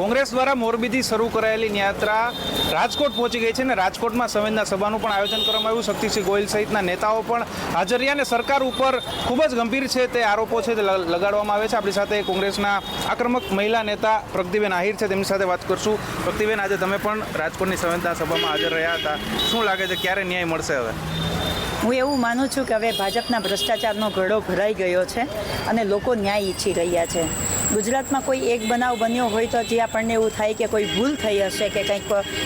કોંગ્રેસ દ્વારા મોરબીથી શરૂ કરાયેલી યાત્રા રાજકોટ પહોંચી ગઈ છે ને રાજકોટમાં સંવેદના સભાનું પણ આયોજન કરવામાં આવ્યું. શક્તિસિંહ ગોયલ સહિતના નેતાઓ પણ હાજર રહ્યા અને સરકાર ઉપર ખૂબ જ ગંભીર છે તે આરોપો છે તે લગાડવામાં આવે છે. આપણી સાથે કોંગ્રેસના આક્રમક મહિલા નેતા પ્રગતિબેન આહિર છે. તેમની સાથે વાત કરશું. પ્રગતિબેન, આજે તમે પણ રાજકોટની સંવેદના સભામાં હાજર રહ્યા હતા. શું લાગે છે, ક્યારે ન્યાય મળશે હવે? હું એવું માનું છું કે હવે ભાજપના ભ્રષ્ટાચારનો ઘડો ભરાઈ ગયો છે અને લોકો ન્યાય ઈચ્છી રહ્યા છે. ગુજરાતમાં કોઈ એક બનાવ બન્યો હોય તો જે આપણને એવું થાય કે કોઈ ભૂલ થઈ હશે કે કંઈક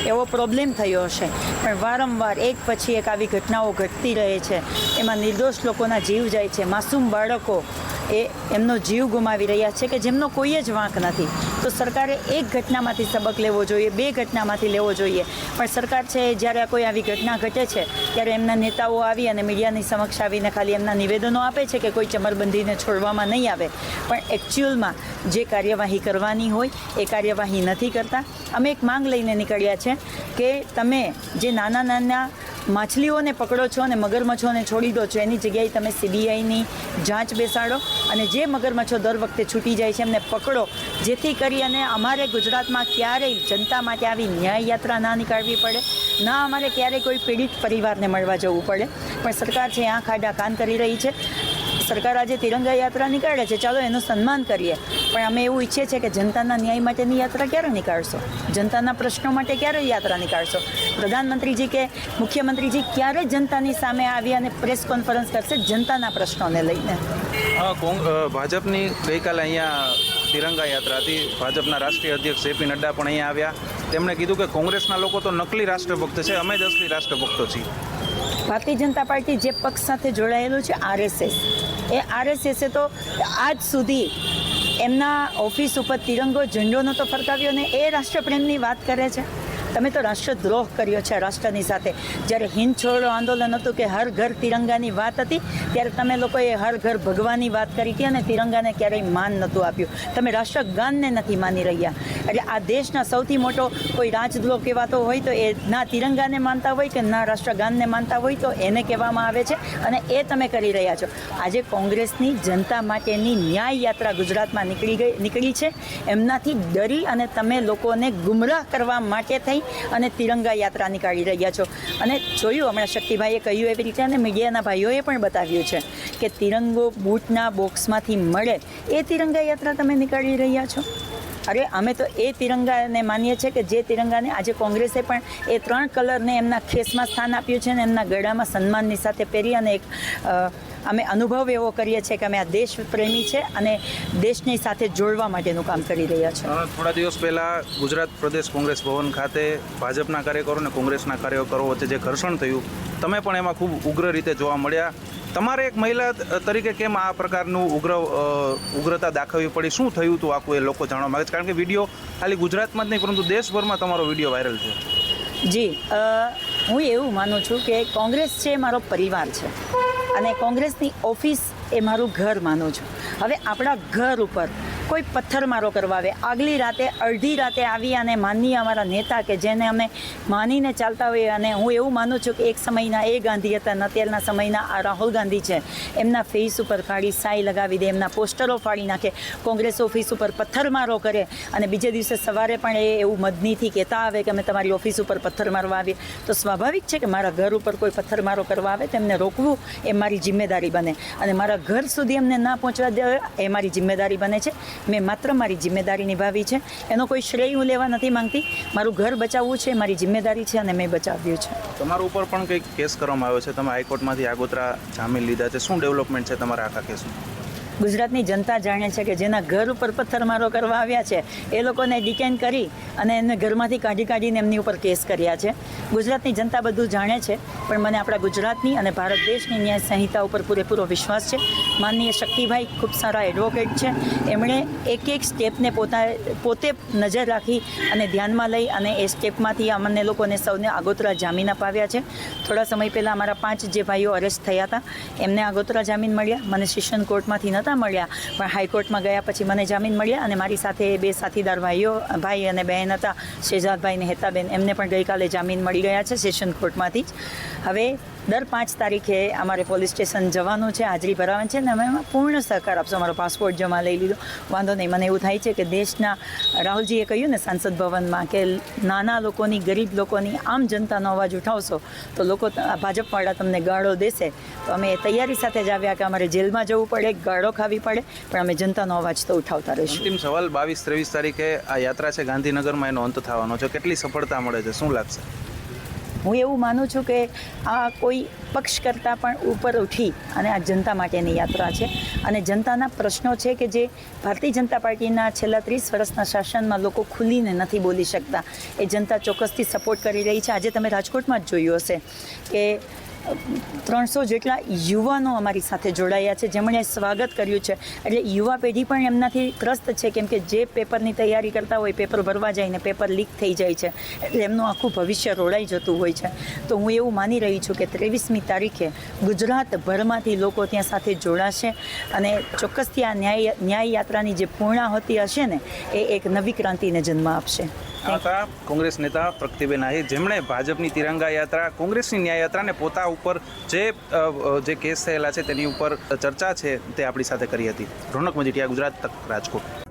એવો પ્રોબ્લેમ થયો હશે. પણ વારંવાર એક પછી એક આવી ઘટનાઓ ઘટતી રહે છે. એમાં નિર્દોષ લોકોના જીવ જાય છે. માસૂમ બાળકો એ એમનો જીવ ગુમાવી રહ્યા છે કે જેમનો કોઈ જ વાંક નથી. તો સરકારે એક ઘટનામાંથી સબક લેવો જોઈએ, બે ઘટનામાંથી લેવો જોઈએ. પણ સરકાર છે જ્યારે કોઈ આવી ઘટના ઘટે છે, ત્યારે એમના નેતાઓ આવી અને મીડિયાની સમક્ષ આવીને ખાલી એમના નિવેદનો આપે છે કે કોઈ ચમરબંધીને છોડવામાં નહીં આવે. પણ એકચ્યુઅલમાં જે કાર્યવાહી કરવાની હોય, એ કાર્યવાહી નથી કરતા. અમે એક માંગ લઈને નીકળ્યા છે કે તમે જે નાના નાના માછલીઓને પકડો છો અને મગરમચ્છોને છોડી દો છો, એની જગ્યાએ તમે સીબીઆઈની જાંચ બેસાડો અને જે મગરમચ્છો દર વખતે છૂટી જાય છે એમને પકડો. જેથી કરી અને અમારે ગુજરાતમાં ક્યારેય જનતા માટે આવી ન્યાય યાત્રા ના નીકાળવી પડે, ના અમારે ક્યારેય કોઈ પીડિત પરિવારને મળવા જવું પડે. પણ સરકાર છે આ ખાડા કાન કરી રહી છે. સરકાર આજે તિરંગા યાત્રા નીકાળે છે. ચાલો એનું સન્માન કરીએ. પણ અમે એવું ઈચ્છીએ છીએ કે જનતાના ન્યાય માટેની યાત્રા ક્યારે નીકાળશો? જનતાના પ્રશ્નો માટે ક્યારે યાત્રા નીકાળશો? પ્રધાનમંત્રીજી કે મુખ્યમંત્રીજી ક્યારે જનતાની સામે આવી અને પ્રેસ કોન્ફરન્સ કરશે જનતાના પ્રશ્નોને લઈને? ભાજપની ગઈકાલે અહીંયા તિરંગા યાત્રા હતી. ભાજપના રાષ્ટ્રીય અધ્યક્ષ જેપી નડ્ડા પણ અહીંયા આવ્યા. તેમણે કીધું કે કોંગ્રેસના લોકો તો નકલી રાષ્ટ્રભક્ત છે. અમે જ અસલી રાષ્ટ્રભક્તો છીએ. ભારતીય જનતા પાર્ટી જે પક્ષ સાથે જોડાયેલું છે, આરએસએસ. એ આરએસએસે તો આજ સુધી એમના ઓફિસ ઉપર તિરંગો ઝંડો નહોતો ફરકાવ્યો ને એ રાષ્ટ્રપ્રેમની વાત કરે છે. તમે તો રાષ્ટ્રદ્રોહ કર્યો છે રાષ્ટ્રની સાથે. જ્યારે હિંદ છોડો આંદોલન હતું કે હર ઘર તિરંગાની વાત હતી, ત્યારે તમે લોકોએ હર ઘર ભગવાનની વાત કરી હતી અને તિરંગાને ક્યારેય માન નહોતું આપ્યું. તમે રાષ્ટ્રગાનને નથી માની રહ્યા. એટલે આ દેશના સૌથી મોટો કોઈ રાજદ્રોહ કહેવાતો હોય તો એ ના તિરંગાને માનતા હોય કે ના રાષ્ટ્રગાનને માનતા હોય તો એને કહેવામાં આવે છે અને એ તમે કરી રહ્યા છો. આજે કોંગ્રેસની જનતા માટેની ન્યાય યાત્રા ગુજરાતમાં નીકળી ગઈ, નીકળી છે. એમનાથી ડરી અને તમે લોકોને ગુમરાહ કરવા માટે થઈ અને તિરંગા યાત્રા નીકાળી રહ્યા છો. અને જોયું હમણાં શક્તિભાઈએ કહ્યું એવી રીતે અને મીડિયાના ભાઈઓએ પણ બતાવ્યું છે કે તિરંગો બૂટના બોક્સમાંથી મળે. એ તિરંગા યાત્રા તમે નીકાળી રહ્યા છો? અરે, અમે તો એ તિરંગાને માનીએ છીએ કે જે તિરંગાને આજે કોંગ્રેસે પણ એ ત્રણ કલરને એમના ખેસમાં સ્થાન આપ્યું છે અને એમના ગળામાં સન્માનની સાથે પહેરી અને એક અમે અનુભવ એવો કરીએ છીએ કે અમે આ દેશ પ્રેમી છે અને દેશની સાથે જોડવા માટેનું કામ કરી રહ્યા છે. થોડા દિવસ પહેલા ગુજરાત પ્રદેશ કોંગ્રેસ ભવન ખાતે ભાજપના કાર્યકરો અને કોંગ્રેસના કાર્યકરો વચ્ચે જે ઘર્ષણ થયું તમે પણ એમાં ખૂબ ઉગ્ર રીતે જોવા મળ્યા. તમારે એક મહિલા તરીકે કેમ આ પ્રકારનું ઉગ્ર ઉગ્રતા દાખવવી પડી? શું થયું હતું આખું એ લોકો જાણવા માગે છે? કારણ કે વીડિયો ખાલી ગુજરાતમાં જ નહીં પરંતુ દેશભરમાં તમારો વીડિયો વાયરલ છે જી હું એવું માનું છું કે કોંગ્રેસ છે મારો પરિવાર છે. અને કોંગ્રેસની ઓફિસ એ મારું ઘર માનું છું. હવે આપણા ઘર ઉપર કોઈ પથ્થરમારો કરવા આવે આગલી રાતે, અડધી રાતે આવી અને માનનીય અમારા નેતા કે જેને અમે માનીને ચાલતા હોઈએ અને હું એવું માનું છું કે એક સમયના એ ગાંધી હતા અને અત્યારના સમયના આ રાહુલ ગાંધી છે. એમના ફેસ ઉપર કાળી સાઈ લગાવી દે, એમના પોસ્ટરો ફાડી નાખે, કોંગ્રેસ ઓફિસ ઉપર પથ્થરમારો કરે અને બીજે દિવસે સવારે પણ એ એવું મદનીથી કહેતા આવે કે અમે તમારી ઓફિસ ઉપર પથ્થર મારવા આવીએ. તો સ્વાભાવિક છે કે મારા ઘર ઉપર કોઈ પથ્થરમારો કરવા આવે તો એમને રોકવું એ મારી જિમ્મેદારી બને. અને મારા ઘર સુધી એમને ના પહોંચવા દે એ મારી જિમ્મેદારી બને છે. મેં માત્ર મારી જિમ્મેદારી નિભાવી છે. એનો કોઈ શ્રેય હું લેવા નથી માંગતી. મારું ઘર બચાવવું છે, મારી જિમ્મેદારી છે અને મેં બચાવ્યું છે. તમારા ઉપર પણ કંઈક કેસ કરવામાં આવ્યો છે? તમે હાઈકોર્ટમાંથી આગોતરા જામીન લીધા છે. શું ડેવલપમેન્ટ છે તમારા આખા કેસમાં? ગુજરાતની જનતા જાણે છે કે જેના ઘર ઉપર પથ્થરમારો કરવા આવ્યા છે, એ લોકોને ડિટેન કરી અને એમને ઘરમાંથી કાઢી કાઢીને એમની ઉપર કેસ કર્યા છે. ગુજરાતની જનતા બધું જાણે છે, પણ મને આપણા ગુજરાતની અને ભારત દેશની ન્યાય સંહિતા ઉપર પૂરેપૂરો વિશ્વાસ છે. માનનીય શક્તિભાઈ ખૂબ સારા એડવોકેટ છે. એમણે એક એક સ્ટેપને પોતા, પોતે નજર રાખી અને ધ્યાનમાં લઈ અને એ સ્ટેપમાંથી અમને લોકોને સૌને આગોતરા જામીન અપાવ્યા છે. થોડા સમય પહેલાં અમારા પાંચ જે ભાઈઓ અરેસ્ટ થયા હતા, એમને આગોતરા જામીન મળ્યા. મને સેશન કોર્ટમાંથી ન નહોતા મળ્યા. પણ હાઈકોર્ટમાં ગયા પછી મને જામીન મળ્યા અને મારી સાથે બે સાથીદાર ભાઈઓ, ભાઈ અને બહેન હતા, શેજાદભાઈ ને હેતાબેન. એમને પણ ગઈકાલે જામીન મળી ગયા છે સેશન કોર્ટમાંથી જ. હવે દર પાંચ તારીખે અમારે પોલીસ સ્ટેશન જવાનું છે, હાજરી ભરવાની છે અને અમે એમાં પૂર્ણ સહકાર આપશો. અમારો પાસપોર્ટ જમા લઈ લીધો. વાંધો નહીં, મને એવું થાય છે કે દેશના રાહુલજીએ કહ્યું ને સાંસદ ભવનમાં કે નાના લોકોની, ગરીબ લોકોની આમ જનતાનો અવાજ ઉઠાવશો તો લોકો ભાજપવાળા તમને ગાળો દેશે. તો અમે એ તૈયારી સાથે જ આવ્યા કે અમારે જેલમાં જવું પડે, ગાળો ખાવી પડે, પણ અમે જનતાનો અવાજ તો ઉઠાવતા રહીશું. અંતિમ સવાલ બાવીસ ત્રેવીસ તારીખે આ યાત્રા છે ગાંધીનગરમાં, એનો અંત થવાનો છે. કેટલી સફળતા મળે છે? શું લાગશે? હું એવું માનું છું કે આ કોઈ પક્ષ કરતાં પણ ઉપર ઉઠી અને આ જનતા માટેની યાત્રા છે. અને જનતાના પ્રશ્નો છે કે જે ભારતીય જનતા પાર્ટીના છેલ્લા ત્રીસ વર્ષના શાસનમાં લોકો ખુલીને નથી બોલી શકતા. એ જનતા ચોક્કસથી સપોર્ટ કરી રહી છે. આજે તમે રાજકોટમાં જ જોયું હશે કે ત્રણસો જેટલા યુવાનો અમારી સાથે જોડાયા છે, જેમણે સ્વાગત કર્યું છે. એટલે યુવા પેઢી પણ એમનાથી ત્રસ્ત છે, કેમ કે જે પેપરની તૈયારી કરતા હોય, પેપર ભરવા જાય ને પેપર લીક થઈ જાય છે. એટલે એમનું આખું ભવિષ્ય રોડાઈ જતું હોય છે. તો હું એવું માની રહી છું કે ત્રેવીસમી તારીખે ગુજરાતભરમાંથી લોકો ત્યાં સાથે જોડાશે અને ચોક્કસથી આ ન્યાય ન્યાય યાત્રાની જે પૂર્ણાહતિ હશે ને, એ એક નવી ક્રાંતિને જન્મ આપશે. હતા કોંગ્રેસ નેતા પ્રગતિબેન આહિર, જેમણે ભાજપની તિરંગા યાત્રા, કોંગ્રેસની ન્યાય યાત્રાને પોતા ઉપર જે જે કેસ થયેલા છે તેની ઉપર ચર્ચા છે તે આપણી સાથે કરી હતી. રોનક મજીઠિયા, ગુજરાત તક રાજકોટ.